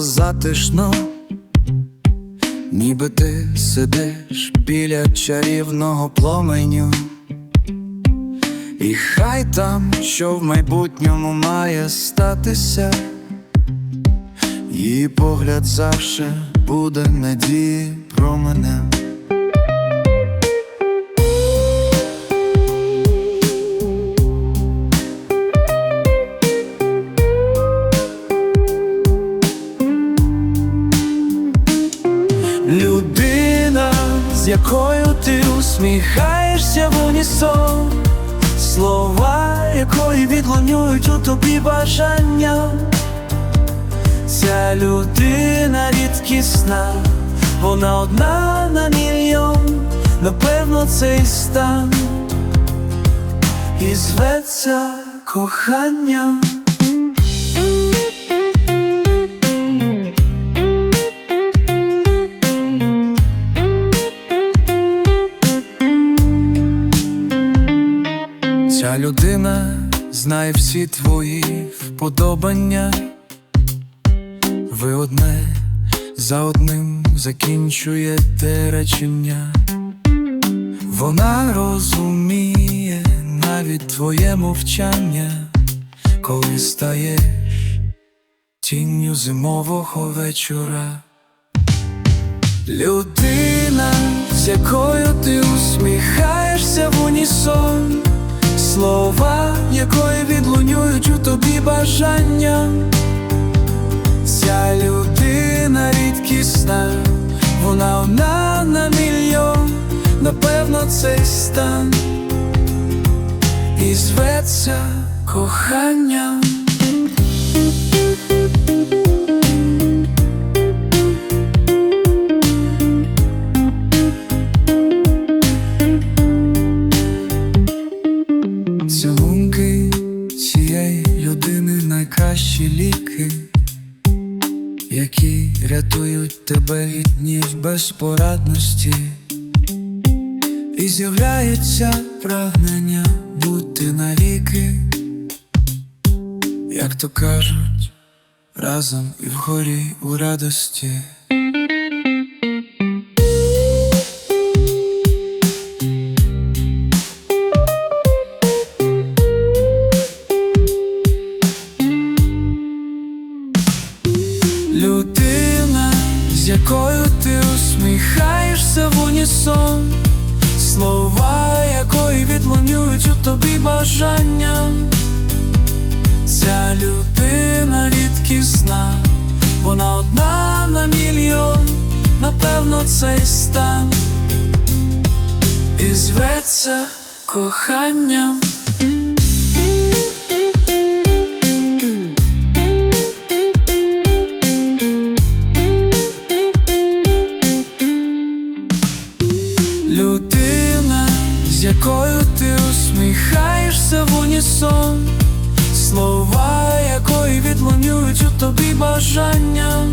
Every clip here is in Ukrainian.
затишно, ніби ти сидиш біля чарівного пломеню. І хай там, що в майбутньому має статися, її погляд завше буде надії про мене. Якою ти усміхаєшся в унісон, слова якої відлунюють у тобі бажання. Ця людина рідкісна, вона одна на мільйон, напевно, цей стан і зветься коханням. Ця людина знає всі твої вподобання. Ви одне за одним закінчуєте речення. Вона розуміє навіть твоє мовчання, коли стаєш тінню зимового вечора. Людина, з якою ти усміхаєшся в унісон, слова, якої відлунюють у тобі бажання. Ця людина рідкісна, вона одна на мільйон, напевно, цей стан і зветься коханням. Найкращі ліки, які рятують тебе від днів безпорадності, і з'являється прагнення бути навіки, як то кажуть, разом і вгорі у радості. Якою ти усміхаєшся в унісон, слова якої відлунюють у тобі бажання. Ця людина рідкісна, вона одна на мільйон, напевно, цей стан і зветься коханням. Якою ти усміхаєшся в унісон, слова якої відлунюють у тобі бажання.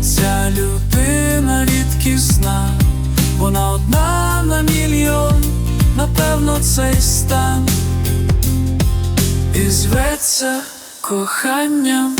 Ця людина рідкісна, вона одна на мільйон, напевно, цей стан і зветься коханням.